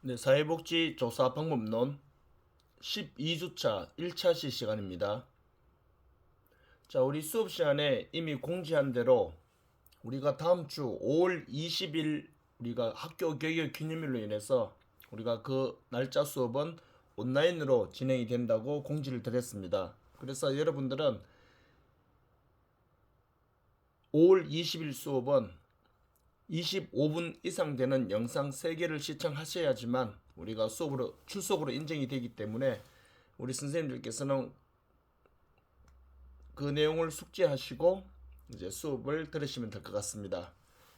네, 사회복지 조사 방법론 12주차 1차 시 시간입니다. 자, 우리 수업 시간에 이미 공지한 대로 우리가 다음 주 5월 20일 우리가 학교 개교 기념일로 인해서 우리가 그 날짜 수업은 온라인으로 진행이 된다고 공지를 드렸습니다. 그래서 여러분들은 5월 20일 수업은 25분 이상 되는 영상 3개를 시청하셔야지만 우리가 수업으로 출석으로 인정이 되기 때문에 우리 선생님들께서는 그 내용을 숙지하시고 이제 수업을 들으시면 될 것 같습니다.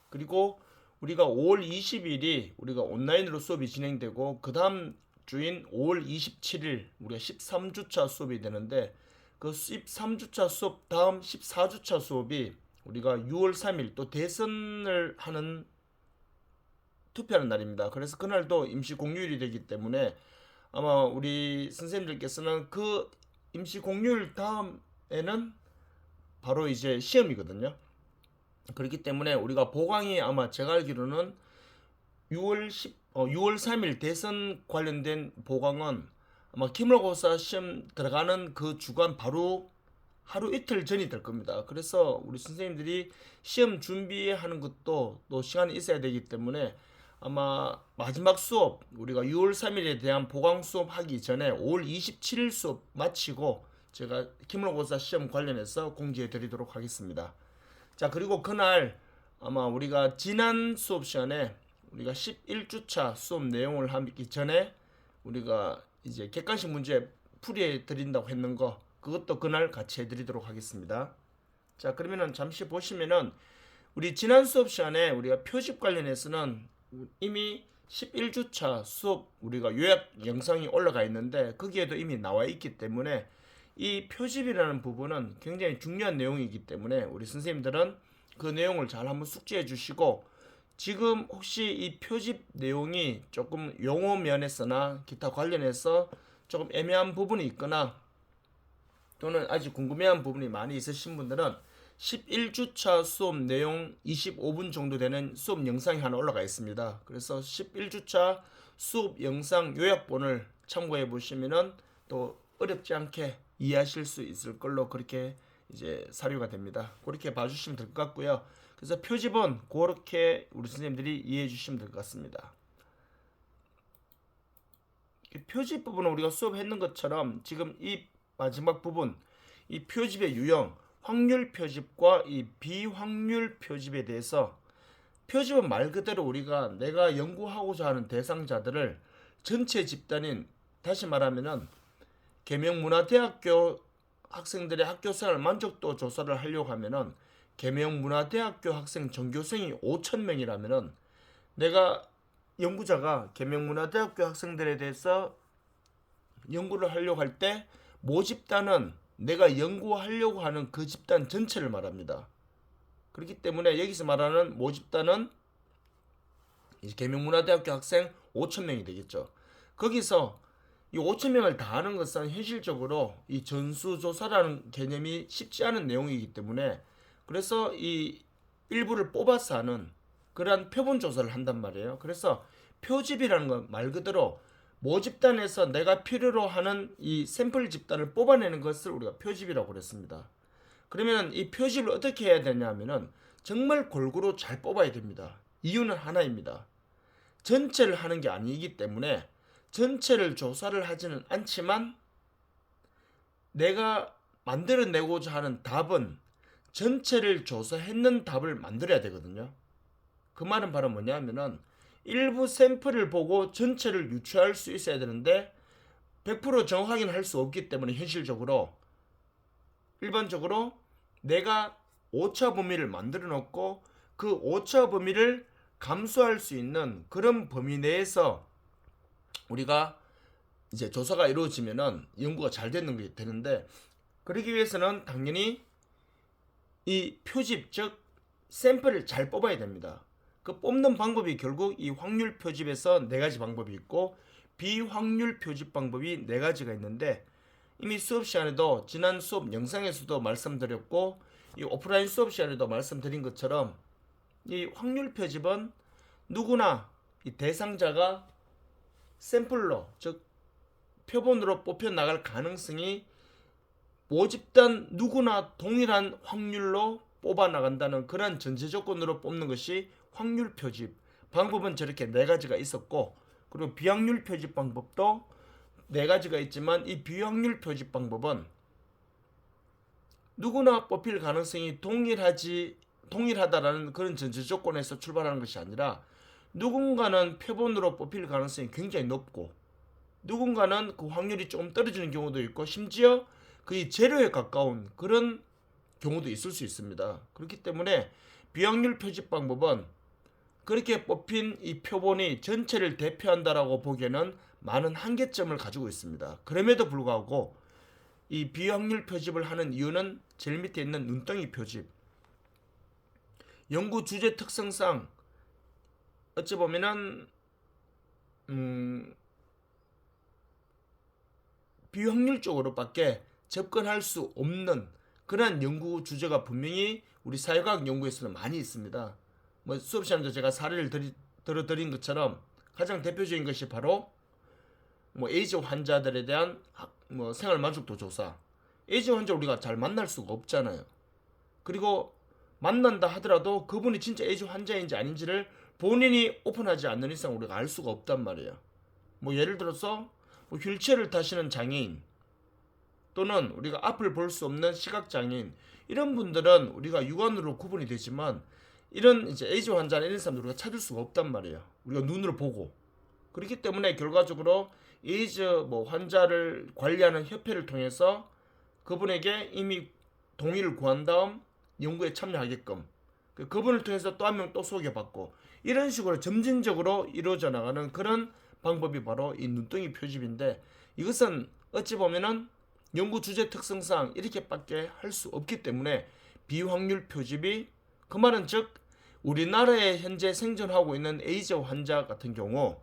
그리고 우리가 5월 20일이 우리가 온라인으로 수업이 진행되고 그 다음 주인 5월 27일 우리가 13주차 수업이 되는데 그 13주차 수업 다음 14주차 수업이 우리가 6월 3일 또 대선을 하는 투표하는 날입니다. 그래서 그날도 임시 공휴일이 되기 때문에 아마 우리 선생님들께서는 그 임시 공휴일 다음에는 바로 이제 시험이거든요. 그렇기 때문에 우리가 보강이 아마 제가 알기로는 6월 10, 어, 6월 3일 대선 관련된 보강은 아마 기말고사 시험 들어가는 그 주간 바로 하루 이틀 전이 될 겁니다. 그래서 우리 선생님들이 시험 준비하는 것도 또 시간이 있어야 되기 때문에 아마 마지막 수업 우리가 6월 3일에 대한 보강 수업 하기 전에 5월 27일 수업 마치고 제가 기말고사 시험 관련해서 공지해 드리도록 하겠습니다. 자 그리고 그날 아마 우리가 지난 수업 시간에 우리가 11주차 수업 내용을 하기 전에 우리가 이제 객관식 문제 풀이해 드린다고 했는 거 그것도 그날 같이 해드리도록 하겠습니다. 자 그러면은 잠시 보시면은 우리 지난 수업 시간에 우리가 표집 관련해서는 이미 11주차 수업 우리가 요약 영상이 올라가 있는데 거기에도 이미 나와 있기 때문에 이 표집이라는 부분은 굉장히 중요한 내용이기 때문에 우리 선생님들은 그 내용을 잘 한번 숙지해 주시고 지금 혹시 이 표집 내용이 조금 용어 면에서나 기타 관련해서 조금 애매한 부분이 있거나 또는 아직 궁금해한 부분이 많이 있으신 분들은 11주차 수업 내용 25분 정도 되는 수업 영상이 하나 올라가 있습니다. 그래서 11주차 수업 영상 요약본을 참고해 보시면은 또 어렵지 않게 이해하실 수 있을 걸로 그렇게 이제 사료가 됩니다. 그렇게 봐주시면 될 것 같고요. 그래서 표집은 그렇게 우리 선생님들이 이해해 주시면 될 것 같습니다. 표집 부분은 우리가 수업했는 것처럼 지금 이 마지막 부분 이 표집의 유형 확률 표집과 이 비확률 표집에 대해서 표집은 말 그대로 우리가 내가 연구하고자 하는 대상자들을 전체 집단인 다시 말하면은 계명문화대학교 학생들의 학교 생활 만족도 조사를 하려고 하면은 계명문화대학교 학생 전교생이 5천 명이라면은 내가 연구자가 계명문화대학교 학생들에 대해서 연구를 하려고 할 때 모 집단은 내가 연구하려고 하는 그 집단 전체를 말합니다. 그렇기 때문에 여기서 말하는 모 집단은 이제 계명문화대학교 학생 5천 명이 되겠죠. 거기서 이 5천 명을 다 하는 것은 현실적으로 이 전수조사라는 개념이 쉽지 않은 내용이기 때문에 그래서 이 일부를 뽑아서 하는 그러한 표본 조사를 한단 말이에요. 그래서 표집이라는 건 말 그대로 모집단에서 내가 필요로 하는 이 샘플 집단을 뽑아내는 것을 우리가 표집이라고 그랬습니다. 그러면 이 표집을 어떻게 해야 되냐면은 정말 골고루 잘 뽑아야 됩니다. 이유는 하나입니다. 전체를 하는 게 아니기 때문에 전체를 조사를 하지는 않지만 내가 만들어내고자 하는 답은 전체를 조사했는 답을 만들어야 되거든요. 그 말은 바로 뭐냐면은 일부 샘플을 보고 전체를 유추할 수 있어야 되는데 100% 정확하게는 할 수 없기 때문에 현실적으로 일반적으로 내가 오차 범위를 만들어 놓고 그 오차 범위를 감수할 수 있는 그런 범위 내에서 우리가 이제 조사가 이루어지면은 연구가 잘 되는 게 되는데 그러기 위해서는 당연히 이 표집 즉 샘플을 잘 뽑아야 됩니다. 그 뽑는 방법이 결국 이 확률 표집에서 네 가지 방법이 있고 비확률 표집 방법이 네 가지가 있는데 이미 수업 시간에도 지난 수업 영상에서도 말씀드렸고 이 오프라인 수업 시간에도 말씀드린 것처럼 이 확률 표집은 누구나 이 대상자가 샘플로 즉 표본으로 뽑혀 나갈 가능성이 모집단 누구나 동일한 확률로 뽑아 나간다는 그런 전제 조건으로 뽑는 것이 확률 표집 방법은 저렇게 네 가지가 있었고 그리고 비확률 표집 방법도 네 가지가 있지만 이 비확률 표집 방법은 누구나 뽑힐 가능성이 동일하지 동일하다라는 그런 전제 조건에서 출발하는 것이 아니라 누군가는 표본으로 뽑힐 가능성이 굉장히 높고 누군가는 그 확률이 조금 떨어지는 경우도 있고 심지어 거의 제로에 가까운 그런 경우도 있을 수 있습니다. 그렇기 때문에 비확률 표집 방법은 그렇게 뽑힌 이 표본이 전체를 대표한다라고 보기에는 많은 한계점을 가지고 있습니다. 그럼에도 불구하고 이 비확률 표집을 하는 이유는 제일 밑에 있는 눈덩이 표집. 연구 주제 특성상 어찌 보면은 음 비확률적으로밖에 접근할 수 없는 그러한 연구 주제가 분명히 우리 사회과학 연구에서는 많이 있습니다. 뭐 수업 시간에도 제가 사례를 들이, 들어드린 것처럼 가장 대표적인 것이 바로 뭐 에이즈 환자들에 대한 학- 뭐 생활 만족도 조사. 에이즈 환자 우리가 잘 만날 수가 없잖아요. 그리고 만난다 하더라도 그분이 진짜 에이즈 환자인지 아닌지를 본인이 오픈하지 않는 이상 우리가 알 수가 없단 말이에요. 뭐 예를 들어서 뭐 휠체어를 타시는 장애인 또는 우리가 앞을 볼 수 없는 시각 장애인 이런 분들은 우리가 육안으로 구분이 되지만 이런 이제 에이즈 환자나 이런 사람들 우리가 찾을 수가 없단 말이에요. 우리가 눈으로 보고 그렇기 때문에 결과적으로 에이즈 뭐 환자를 관리하는 협회를 통해서 그분에게 이미 동의를 구한 다음 연구에 참여하게끔 그- 그분을 통해서 또 한 명 또 소개받고 이런 식으로 점진적으로 이루어져 나가는 그런 방법이 바로 이 눈덩이 표집인데 이것은 어찌 보면은 연구 주제 특성상 이렇게밖에 할 수 없기 때문에 비확률 표집이 그 말은 즉 우리나라에 현재 생존하고 있는 에이즈 환자 같은 경우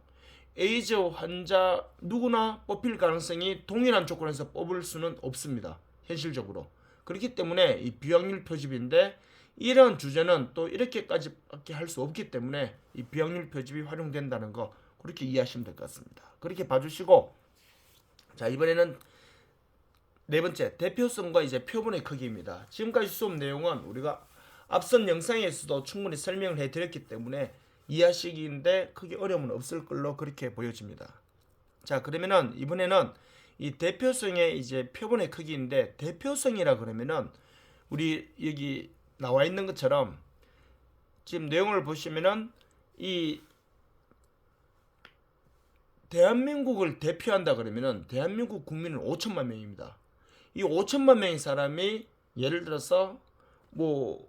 에이즈 환자 누구나 뽑힐 가능성이 동일한 조건에서 뽑을 수는 없습니다. 현실적으로. 그렇기 때문에 이 비확률 표집인데 이런 주제는 또 이렇게까지밖에 할 수 없기 때문에 이 비확률 표집이 활용된다는 거 그렇게 이해하시면 될 것 같습니다. 그렇게 봐주시고 자 이번에는 네 번째 대표성과 이제 표본의 크기입니다. 지금까지 수업 내용은 우리가 앞선 영상에서도 충분히 설명을 해드렸기 때문에 이해하시기인데 크게 어려움은 없을 걸로 그렇게 보여집니다. 자 그러면은 이번에는 이 대표성의 이제 표본의 크기인데 대표성이라 그러면은 우리 여기 나와 있는 것처럼 지금 내용을 보시면은 이 대한민국을 대표한다 그러면은 대한민국 국민은 5천만 명입니다. 이 5천만 명의 사람이 예를 들어서 뭐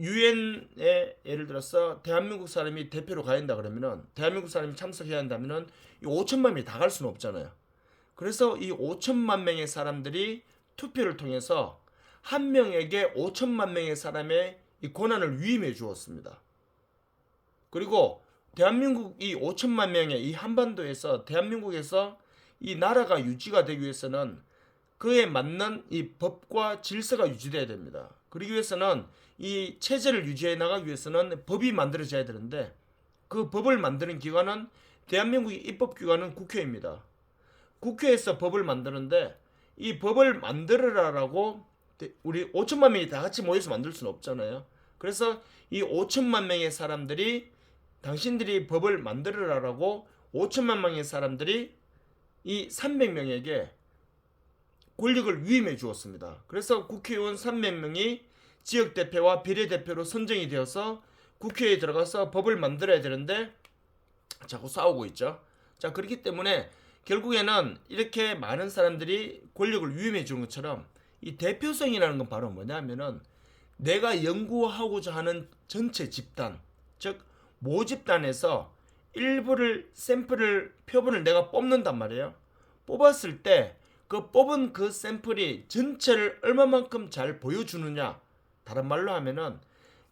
유엔에 예를 들어서 대한민국 사람이 대표로 가야 한다 그러면은 대한민국 사람이 참석해야 한다면은 이 5천만 명이 다 갈 수는 없잖아요. 그래서 이 5천만 명의 사람들이 투표를 통해서 한 명에게 5천만 명의 사람의 이 권한을 위임해 주었습니다. 그리고 대한민국 이 5천만 명의 이 한반도에서 대한민국에서 이 나라가 유지가 되기 위해서는 그에 맞는 이 법과 질서가 유지돼야 됩니다. 그러기 위해서는 이 체제를 유지해 나가기 위해서는 법이 만들어져야 되는데 그 법을 만드는 기관은 대한민국의 입법기관은 국회입니다. 국회에서 법을 만드는데 이 법을 만들어라라고 우리 5천만 명이 다 같이 모여서 만들 수는 없잖아요. 그래서 이 5천만 명의 사람들이 당신들이 법을 만들어라라고 5천만 명의 사람들이 이 300명에게 권력을 위임해 주었습니다. 그래서 국회의원 300명이 지역 대표와 비례대표로 선정이 되어서 국회에 들어가서 법을 만들어야 되는데 자꾸 싸우고 있죠. 자, 그렇기 때문에 결국에는 이렇게 많은 사람들이 권력을 위임해 주는 것처럼 이 대표성이라는 건 바로 뭐냐면은 내가 연구하고자 하는 전체 집단, 즉 모집단에서 일부를 샘플을 표본을 내가 뽑는단 말이에요. 뽑았을 때 그 뽑은 그 샘플이 전체를 얼마만큼 잘 보여주느냐. 다른 말로 하면은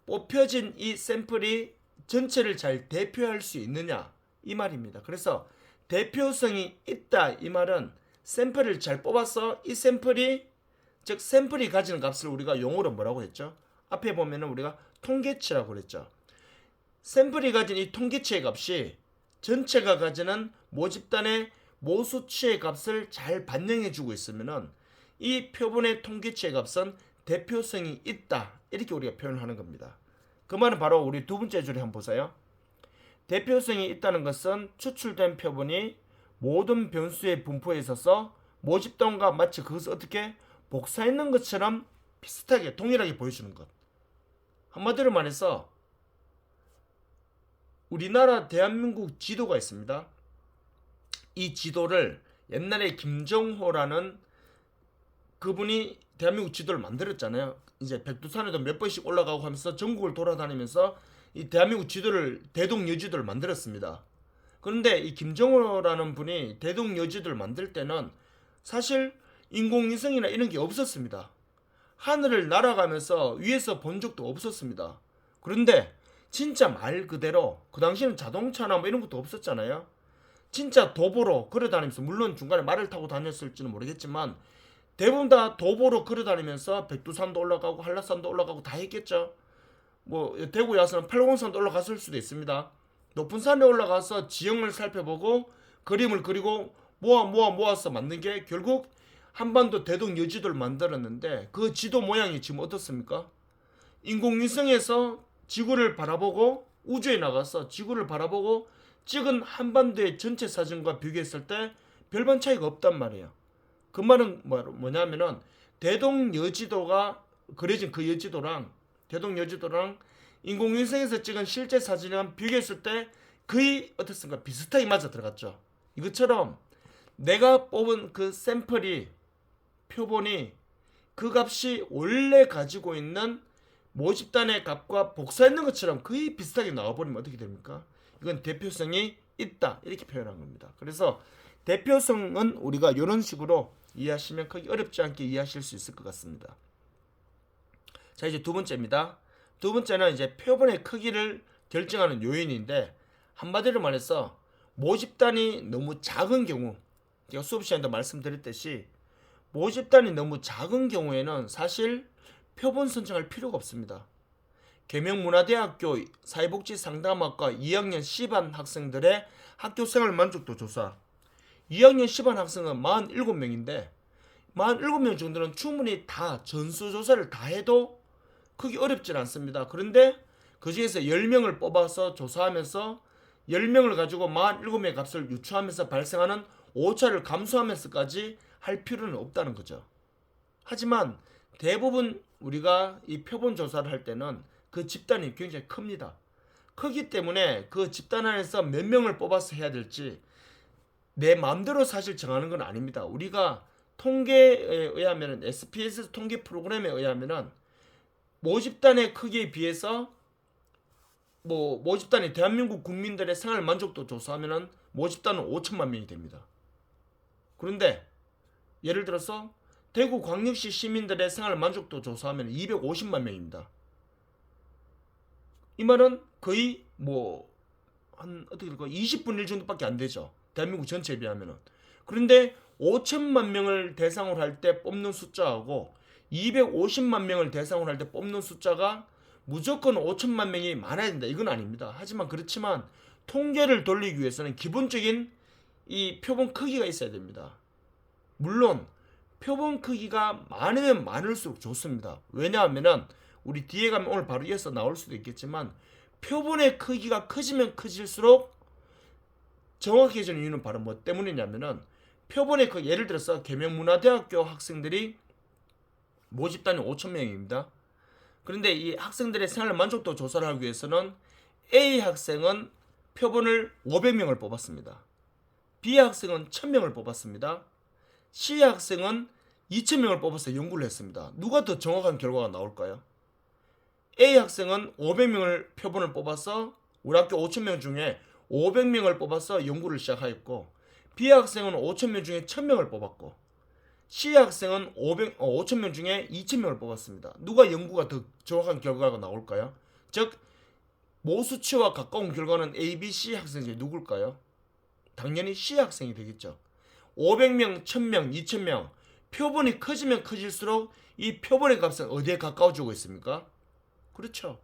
뽑혀진 이 샘플이 전체를 잘 대표할 수 있느냐 이 말입니다. 그래서 대표성이 있다 이 말은 샘플을 잘 뽑아서 이 샘플이 즉 샘플이 가지는 값을 우리가 용어로 뭐라고 했죠? 앞에 보면은 우리가 통계치라고 그랬죠. 샘플이 가진 이 통계치의 값이 전체가 가지는 모집단의 모수치의 값을 잘 반영해 주고 있으면은 이 표본의 통계치의 값은 대표성이 있다. 이렇게 우리가 표현을 하는 겁니다. 그 말은 바로 우리 두 번째 줄에 한번 보세요. 대표성이 있다는 것은 추출된 표본이 모든 변수의 분포에 있어서 모집단과 마치 그것을 어떻게 복사했는 것처럼 비슷하게 동일하게 보여주는 것. 한마디로 말해서 우리나라 대한민국 지도가 있습니다. 이 지도를 옛날에 김정호라는 그분이 대한민국 지도를 만들었잖아요. 이제 백두산에도 몇 번씩 올라가고 하면서 전국을 돌아다니면서 이 대한민국 지도를 대동여지도를 만들었습니다. 그런데 이 김정호라는 분이 대동여지도를 만들 때는 사실 인공위성이나 이런 게 없었습니다. 하늘을 날아가면서 위에서 본 적도 없었습니다. 그런데 진짜 말 그대로 그 당시에는 자동차나 뭐 이런 것도 없었잖아요. 진짜 도보로 걸어다니면서 물론 중간에 말을 타고 다녔을지는 모르겠지만 대부분 다 도보로 걸어다니면서 백두산도 올라가고 한라산도 올라가고 다 했겠죠. 뭐 대구에 와서는 팔공산도 올라갔을 수도 있습니다. 높은 산에 올라가서 지형을 살펴보고 그림을 그리고 모아 모아 모아서 만든 게 결국 한반도 대동 여지도를 만들었는데 그 지도 모양이 지금 어떻습니까? 인공위성에서 지구를 바라보고 우주에 나가서 지구를 바라보고 찍은 한반도의 전체 사진과 비교했을 때 별반 차이가 없단 말이에요. 그 말은 뭐- 뭐냐면은 대동 여지도가 그려진 그 여지도랑 대동 여지도랑 인공위성에서 찍은 실제 사진이랑 비교했을 때 거의 어떻습니까? 비슷하게 맞아 들어갔죠. 이것처럼 내가 뽑은 그 샘플이 표본이 그 값이 원래 가지고 있는 모집단의 값과 복사했는 것처럼 거의 비슷하게 나와버리면 어떻게 됩니까? 이건 대표성이 있다 이렇게 표현한 겁니다. 그래서 대표성은 우리가 이런 식으로 이해하시면 크게 어렵지 않게 이해하실 수 있을 것 같습니다. 자 이제 두 번째입니다. 두 번째는 이제 표본의 크기를 결정하는 요인인데 한마디로 말해서 모집단이 너무 작은 경우 제가 수업 시간에도 말씀드렸듯이 모집단이 너무 작은 경우에는 사실 표본 선정할 필요가 없습니다. 계명문화대학교 사회복지상담학과 2학년 10반 학생들의 학교 생활 만족도 조사 2학년 10반 학생은 47명인데 47명 정도는 충분히 다 전수조사를 다 해도 크게 어렵진 않습니다. 그런데 그 중에서 10명을 뽑아서 조사하면서 10명을 가지고 47명의 값을 유추하면서 발생하는 오차를 감수하면서까지 할 필요는 없다는 거죠. 하지만 대부분 우리가 이 표본 조사를 할 때는 그 집단이 굉장히 큽니다. 크기 때문에 그 집단 안에서 몇 명을 뽑아서 해야 될지 내 마음대로 사실 정하는 건 아닙니다. 우리가 통계에 의하면 SPS 통계 프로그램에 의하면은 모집단의 크기에 비해서 뭐 모집단이 대한민국 국민들의 생활 만족도 조사하면은 모집단은 5천만 명이 됩니다. 그런데 예를 들어서 대구 광역시 시민들의 생활 만족도 조사하면 250만 명입니다. 이 말은 거의 뭐 한 어떻게 될까 20분 1 정도밖에 안 되죠. 대한민국 전체에 비하면은. 그런데 5천만 명을 대상으로 할 때 뽑는 숫자하고 250만 명을 대상으로 할 때 뽑는 숫자가 무조건 5천만 명이 많아야 된다. 이건 아닙니다. 하지만 그렇지만 통계를 돌리기 위해서는 기본적인 이 표본 크기가 있어야 됩니다. 물론 표본 크기가 많으면 많을수록 좋습니다. 왜냐하면은 우리 뒤에 가면 오늘 바로 이어서 나올 수도 있겠지만 표본의 크기가 커지면 커질수록 정확해지는 이유는 바로 뭐 때문이냐면은 표본의 크 예를 들어서 계명문화대학교 학생들이 모집단이 5천 명입니다. 그런데 이 학생들의 생활 만족도 조사를 하기 위해서는 A 학생은 표본을 500명을 뽑았습니다. B 학생은 1000명을 뽑았습니다. C 학생은 2000명을 뽑아서 연구를 했습니다. 누가 더 정확한 결과가 나올까요? A 학생은 500명을 표본을 뽑아서 우리 학교 5000명 중에 500명을 뽑아서 연구를 시작하였고 B 학생은 5000명 중에 1000명을 뽑았고 C 학생은 500, 어, 5000명 중에 2000명을 뽑았습니다. 누가 연구가 더 정확한 결과가 나올까요? 즉 모수치와 가까운 결과는 A, B, C 학생 중에 누굴까요? 당연히 C 학생이 되겠죠. 500명, 1000명, 2000명 표본이 커지면 커질수록 이 표본의 값은 어디에 가까워지고 있습니까? 그렇죠.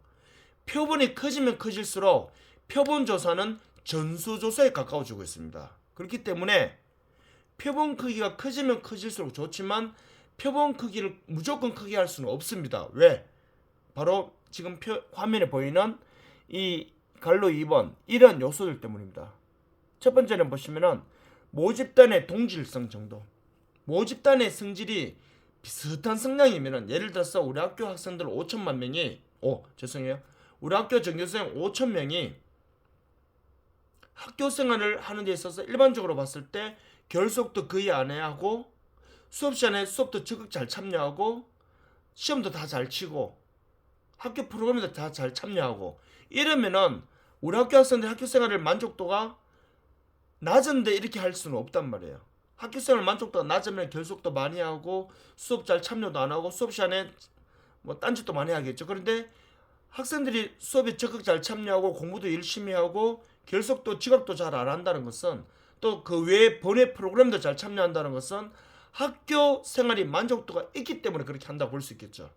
표본이 커지면 커질수록 표본 조사는 전수 조사에 가까워지고 있습니다. 그렇기 때문에 표본 크기가 커지면 커질수록 좋지만 표본 크기를 무조건 크게 할 수는 없습니다. 왜? 바로 지금 표, 화면에 보이는 이 갈로 2번 이런 요소들 때문입니다. 첫 번째는 보시면은 모집단의 동질성 정도. 모집단의 성질이 비슷한 성향이면은 예를 들어서 우리 학교 학생들 5천만 명이 오 죄송해요. 우리 학교 전교생 5천 명이 학교 생활을 하는 데 있어서 일반적으로 봤을 때 결석도 거의 안 해야 하고 수업 시간에 수업도 적극 잘 참여하고 시험도 다 잘 치고 학교 프로그램도 다 잘 참여하고 이러면은 우리 학교 학생들 학교 생활을 만족도가 낮은데 이렇게 할 수는 없단 말이에요. 학교 생활 만족도가 낮으면 결석도 많이 하고 수업 잘 참여도 안 하고 수업 시간에 뭐 딴짓도 많이 하겠죠. 그런데 학생들이 수업에 적극 잘 참여하고 공부도 열심히 하고 결석도 지각도 잘 안 한다는 것은 또 그 외에 번외 프로그램도 잘 참여한다는 것은 학교 생활이 만족도가 있기 때문에 그렇게 한다고 볼 수 있겠죠.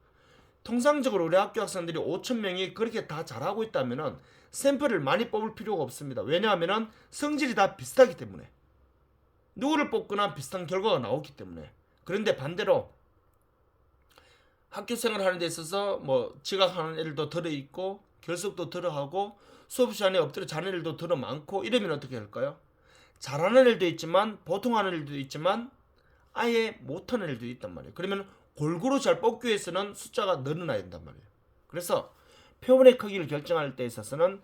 통상적으로 우리 학교 학생들이 5천 명이 그렇게 다 잘하고 있다면은 샘플을 많이 뽑을 필요가 없습니다. 왜냐하면은 성질이 다 비슷하기 때문에 누구를 뽑거나 비슷한 결과가 나오기 때문에 그런데 반대로 학교 생활 하는 데 있어서 뭐 지각하는 애들도 들어 있고 결석도 들어 하고 수업 시간에 엎드려 자는 애들도 들어 많고 이러면 어떻게 할까요? 잘하는 애들도 있지만 보통 하는 애들도 있지만 아예 못하는 애들도 있단 말이에요. 그러면 골고루 잘 뽑기 위해서는 숫자가 늘어나야 된단 말이에요. 그래서 표본의 크기를 결정할 때 있어서는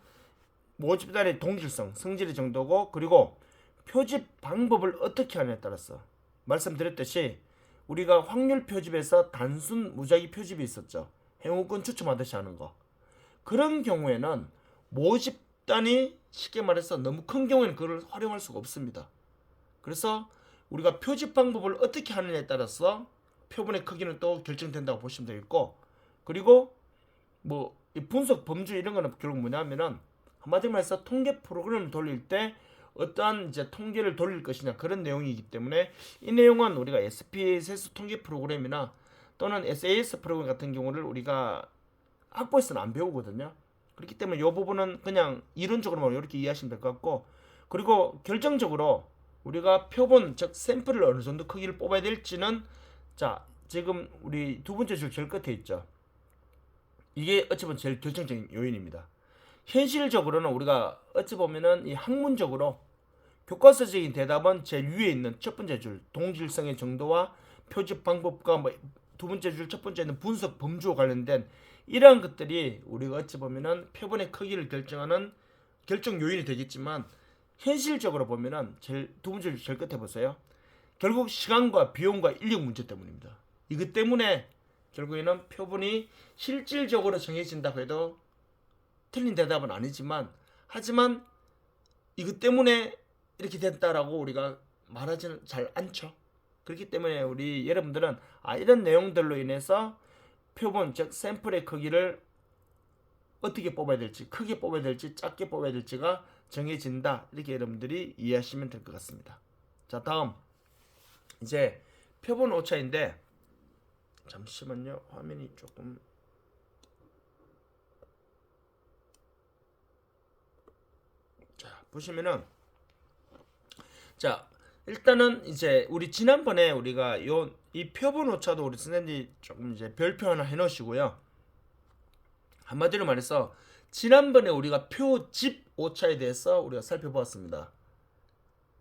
모집단의 동질성, 성질의 정도고 그리고 표집 방법을 어떻게 하느냐에 따라서 말씀드렸듯이 우리가 확률 표집에서 단순 무작위 표집이 있었죠. 행운권 추첨하듯이 하는 거. 그런 경우에는 모집단이 쉽게 말해서 너무 큰 경우에는 그걸 활용할 수가 없습니다. 그래서 우리가 표집 방법을 어떻게 하느냐에 따라서 표본의 크기는 또 결정된다고 보시면 되겠고 그리고 뭐이 분석 범주 이런 거는 결국 뭐냐면은 한마디로 말해서 통계 프로그램을 돌릴 때 어떠한 이제 통계를 돌릴 것이냐 그런 내용이기 때문에 이 내용은 우리가 SPSS 통계 프로그램이나 또는 SAS 프로그램 같은 경우를 우리가 학부에서는 안 배우거든요. 그렇기 때문에 이 부분은 그냥 이론적으로만 이렇게 이해하시면 될 것 같고 그리고 결정적으로 우리가 표본 즉 샘플을 어느 정도 크기를 뽑아야 될지는 자 지금 우리 두 번째 줄 제일 끝에 있죠. 이게 어찌 보면 제일 결정적인 요인입니다. 현실적으로는 우리가 어찌 보면은 이 학문적으로 교과서적인 대답은 제일 위에 있는 첫 번째 줄 동질성의 정도와 표집 방법과 뭐 두 번째 줄 첫 번째는 분석 범주와 관련된 이러한 것들이 우리가 어찌 보면은 표본의 크기를 결정하는 결정 요인이 되겠지만 현실적으로 보면은 제일 두 번째 줄 제일 끝에 보세요. 결국 시간과 비용과 인력 문제 때문입니다. 이것 때문에 결국에는 표본이 실질적으로 정해진다고 해도 틀린 대답은 아니지만 하지만 이것 때문에 이렇게 됐다라고 우리가 말하지는 잘 않죠. 그렇기 때문에 우리 여러분들은 아 이런 내용들로 인해서 표본 즉 샘플의 크기를 어떻게 뽑아야 될지 크게 뽑아야 될지 작게 뽑아야 될지가 정해진다 이렇게 여러분들이 이해하시면 될 것 같습니다. 자 다음 이제 표본 오차인데 잠시만요 화면이 조금 자 보시면은 자 일단은 이제 우리 지난번에 우리가 요 이 표본 오차도 우리 선생님이 조금 이제 별표 하나 해놓으시고요 한마디로 말해서 지난번에 우리가 표집 오차에 대해서 우리가 살펴보았습니다.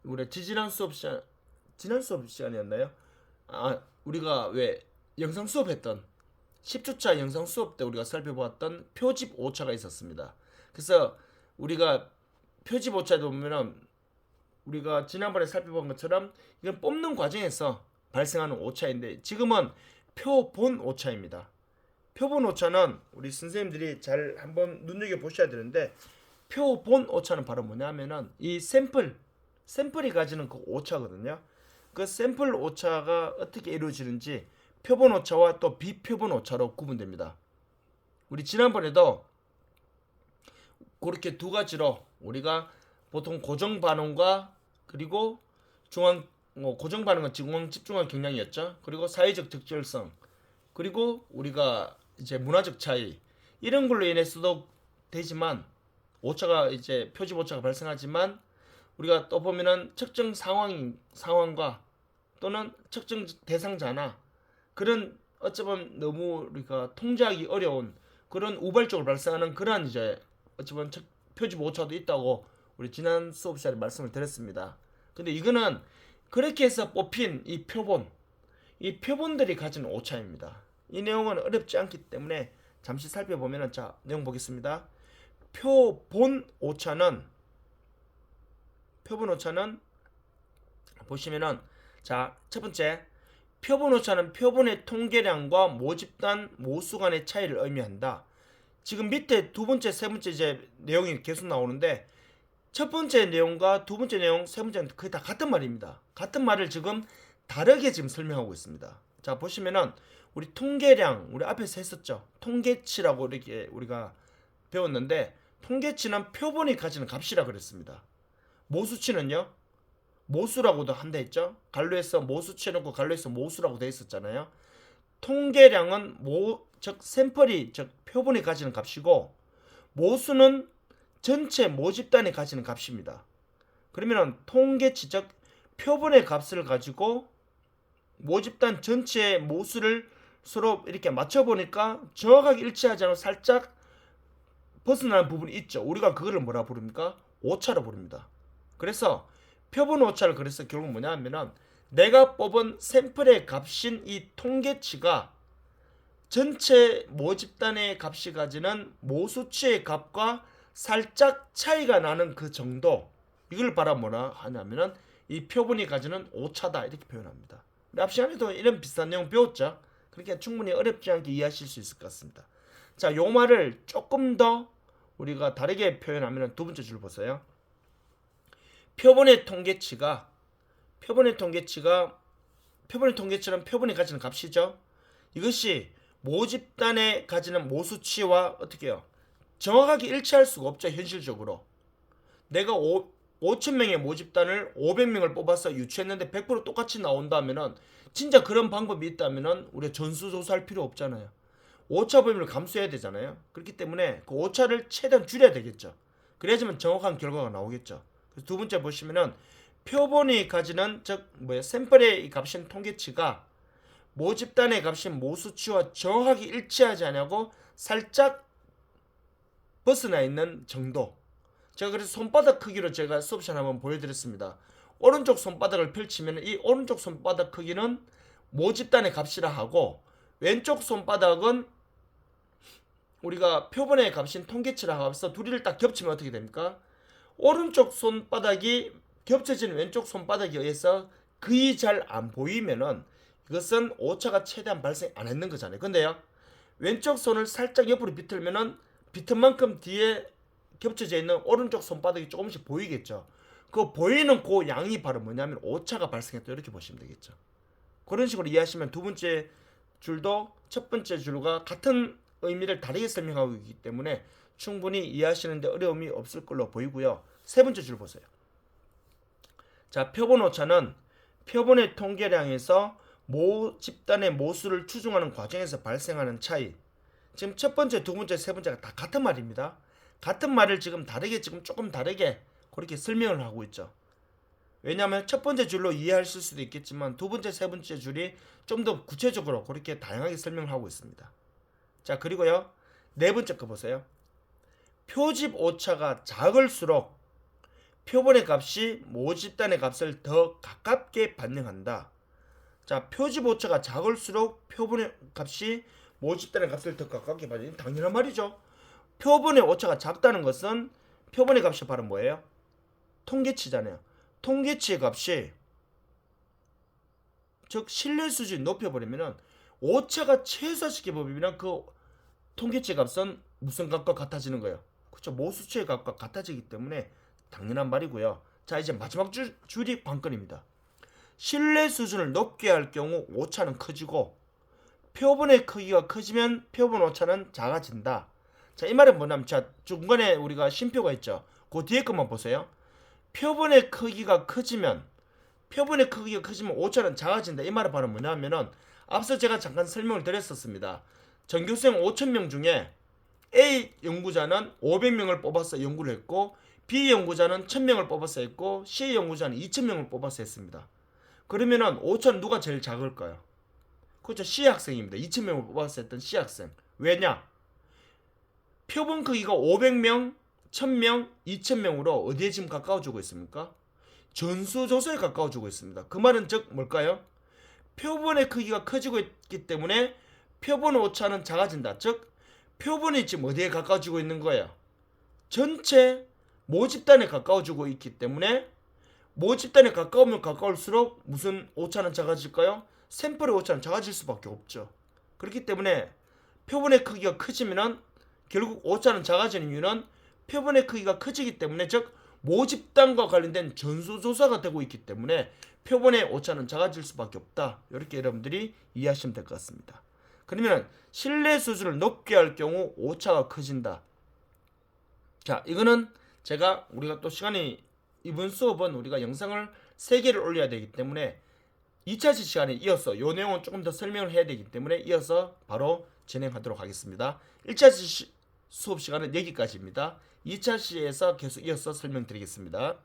우리 지지난 수업 시간 지난 수업 시간이었나요? 아 우리가 왜 영상 수업했던 10주차 영상 수업 때 우리가 살펴보았던 표집 오차가 있었습니다. 그래서 우리가 표집 오차에 보면은 우리가 지난번에 살펴본 것처럼 이건 뽑는 과정에서 발생하는 오차인데 지금은 표본 오차입니다. 표본 오차는 우리 선생님들이 잘 한번 눈여겨 보셔야 되는데 표본 오차는 바로 뭐냐면은 이 샘플 샘플이 가지는 그 오차거든요. 그 샘플 오차가 어떻게 이루어지는지 표본 오차와 또 비표본 오차로 구분됩니다. 우리 지난번에도 그렇게 두 가지로 우리가 보통 고정 반응과 그리고 중앙 뭐 고정 반응은 중앙 집중한 경향이었죠. 그리고 사회적 적절성 그리고 우리가 이제 문화적 차이 이런 걸로 인해서도 되지만 오차가 이제 표집 오차가 발생하지만 우리가 또 보면은 측정 상황 상황과 또는 측정 대상자나 그런 어쩌면 너무 우리가 통제하기 어려운 그런 우발적으로 발생하는 그러한 이제 어쩌면 측- 표준 오차도 있다고 우리 지난 수업 시간에 말씀을 드렸습니다. 근데 이거는 그렇게 해서 뽑힌 이 표본, 이 표본들이 가진 오차입니다. 이 내용은 어렵지 않기 때문에 잠시 살펴보면은 자 내용 보겠습니다. 표본 오차는 표본 오차는 보시면은 자 첫 번째 표본 오차는 표본의 통계량과 모집단 모수 간의 차이를 의미한다. 지금 밑에 두 번째, 세 번째 이제 내용이 계속 나오는데 첫 번째 내용과 두 번째 내용, 세 번째는 거의 다 같은 말입니다. 같은 말을 지금 다르게 지금 설명하고 있습니다. 자 보시면은 우리 통계량 우리 앞에서 했었죠. 통계치라고 이렇게 우리가 배웠는데 통계치는 표본이 가지는 값이라 그랬습니다. 모수치는요. 모수라고도 한다 했죠. 갈로에서 모수치 놓고 갈로에서 모수라고 돼 있었잖아요. 통계량은 모, 즉 샘플이 즉 표본이 가지는 값이고 모수는 전체 모집단이 가지는 값입니다. 그러면은 통계치 즉 표본의 값을 가지고 모집단 전체의 모수를 서로 이렇게 맞춰 보니까 정확하게 일치하지 않고 살짝 벗어나는 부분이 있죠. 우리가 그거를 뭐라 부릅니까? 오차로 부릅니다. 그래서 표본 오차를 그래서 결국 뭐냐 하면은 내가 뽑은 샘플의 값인 이 통계치가 전체 모집단의 값이 가지는 모수치의 값과 살짝 차이가 나는 그 정도 이걸 바라 뭐라 하냐면은 이 표본이 가지는 오차다 이렇게 표현합니다. 우리 앞 시간에도 이런 비슷한 내용 배웠죠. 그러니까 충분히 어렵지 않게 이해하실 수 있을 것 같습니다. 자, 요 말을 조금 더 우리가 다르게 표현하면 두 번째 줄 보세요. 표본의 통계치가 표본의 통계치가 표본의 통계치는 표본이 가지는 값이죠. 이것이 모집단에 가지는 모수치와 어떻게 해요? 정확하게 일치할 수가 없죠, 현실적으로. 내가 5, 5천 명의 모집단을 500명을 뽑아서 유치했는데 100% 똑같이 나온다면은 진짜 그런 방법이 있다면은 우리가 전수조사할 필요 없잖아요. 오차 범위를 감수해야 되잖아요. 그렇기 때문에 그 오차를 최대한 줄여야 되겠죠. 그래야지만 정확한 결과가 나오겠죠. 두 번째 보시면은 표본이 가지는 즉 뭐야 샘플의 이 값인 통계치가 모집단의 값인 모수치와 정확하게 일치하지 않냐고 살짝 벗어나 있는 정도. 제가 그래서 손바닥 크기로 제가 수업 시간 한번 보여드렸습니다. 오른쪽 손바닥을 펼치면 이 오른쪽 손바닥 크기는 모집단의 값이라 하고 왼쪽 손바닥은 우리가 표본의 값인 통계치라 해서 둘이를 딱 겹치면 어떻게 됩니까? 오른쪽 손바닥이 겹쳐진 왼쪽 손바닥에 의해서 거의 잘안 보이면은 이것은 오차가 최대한 발생 안 했는 거잖아요. 근데요. 왼쪽 손을 살짝 옆으로 비틀면은 비틀 만큼 뒤에 겹쳐져 있는 오른쪽 손바닥이 조금씩 보이겠죠. 그 보이는 그 양이 바로 뭐냐면 오차가 발생했다 이렇게 보시면 되겠죠. 그런 식으로 이해하시면 두 번째 줄도 첫 번째 줄과 같은 의미를 다르게 설명하고 있기 때문에 충분히 이해하시는데 어려움이 없을 걸로 보이고요. 세 번째 줄 보세요. 자, 표본 오차는 표본의 통계량에서 모 집단의 모수를 추정하는 과정에서 발생하는 차이. 지금 첫 번째, 두 번째, 세 번째가 다 같은 말입니다. 같은 말을 지금 다르게 지금 조금 다르게 그렇게 설명을 하고 있죠. 왜냐하면 첫 번째 줄로 이해하실 수도 있겠지만 두 번째, 세 번째 줄이 좀 더 구체적으로 그렇게 다양하게 설명을 하고 있습니다. 자 그리고요 네 번째 거 보세요. 표집 오차가 작을수록 표본의 값이 모 집단의 값을 더 가깝게 반영한다. 자 표집 오차가 작을수록 표본의 값이 모집단의 값을 더 가깝게 반영. 당연한 말이죠. 표본의 오차가 작다는 것은 표본의 값이 바로 뭐예요? 통계치잖아요. 통계치의 값이 즉 신뢰 수준 높여버리면은 오차가 최소화시켜 버리면 그 통계치 값은 무슨 값과 같아지는 거예요. 그렇죠. 모수치의 값과 같아지기 때문에 당연한 말이고요. 자 이제 마지막 줄, 줄이 관건입니다. 신뢰 수준을 높게 할 경우 오차는 커지고 표본의 크기가 커지면 표본 오차는 작아진다. 자 이 말은 뭐냐면 자 중간에 우리가 쉼표가 있죠. 그 뒤에 것만 보세요. 표본의 크기가 커지면 표본의 크기가 커지면 오차는 작아진다. 이 말은 바로 뭐냐면은 앞서 제가 잠깐 설명을 드렸었습니다. 전교생 5천 명 중에 A 연구자는 500명을 뽑아서 연구를 했고 B 연구자는 1000명을 뽑아서 했고 C 연구자는 2000명을 뽑아서 했습니다. 그러면은 5천 누가 제일 작을까요? 그렇죠. C 학생입니다. 2000명을 뽑아서 했던 C 학생. 왜냐? 표본 크기가 500명, 1000명, 2000명으로 어디에 지금 가까워지고 있습니까? 전수조소에 가까워지고 있습니다. 그 말은 즉 뭘까요? 표본의 크기가 커지고 있기 때문에 표본 오차는 작아진다. 즉 표본이 지금 어디에 가까워지고 있는 거예요? 전체 모집단에 가까워지고 있기 때문에 모집단에 가까우면 가까울수록 무슨 오차는 작아질까요? 샘플의 오차는 작아질 수밖에 없죠. 그렇기 때문에 표본의 크기가 커지면은 결국 오차는 작아지는 이유는 표본의 크기가 커지기 때문에 즉 모집단과 관련된 전수조사가 되고 있기 때문에 표본의 오차는 작아질 수밖에 없다. 이렇게 여러분들이 이해하시면 될 것 같습니다. 그러면 신뢰 수준을 높게 할 경우 오차가 커진다. 자, 이거는 제가 우리가 또 시간이 이번 수업은 우리가 영상을 3개를 올려야 되기 때문에 2차 시간에 이어서 요 내용은 조금 더 설명을 해야 되기 때문에 이어서 바로 진행하도록 하겠습니다. 1차 시, 수업 시간은 여기까지입니다. 2차 시에서 계속 이어서 설명드리겠습니다.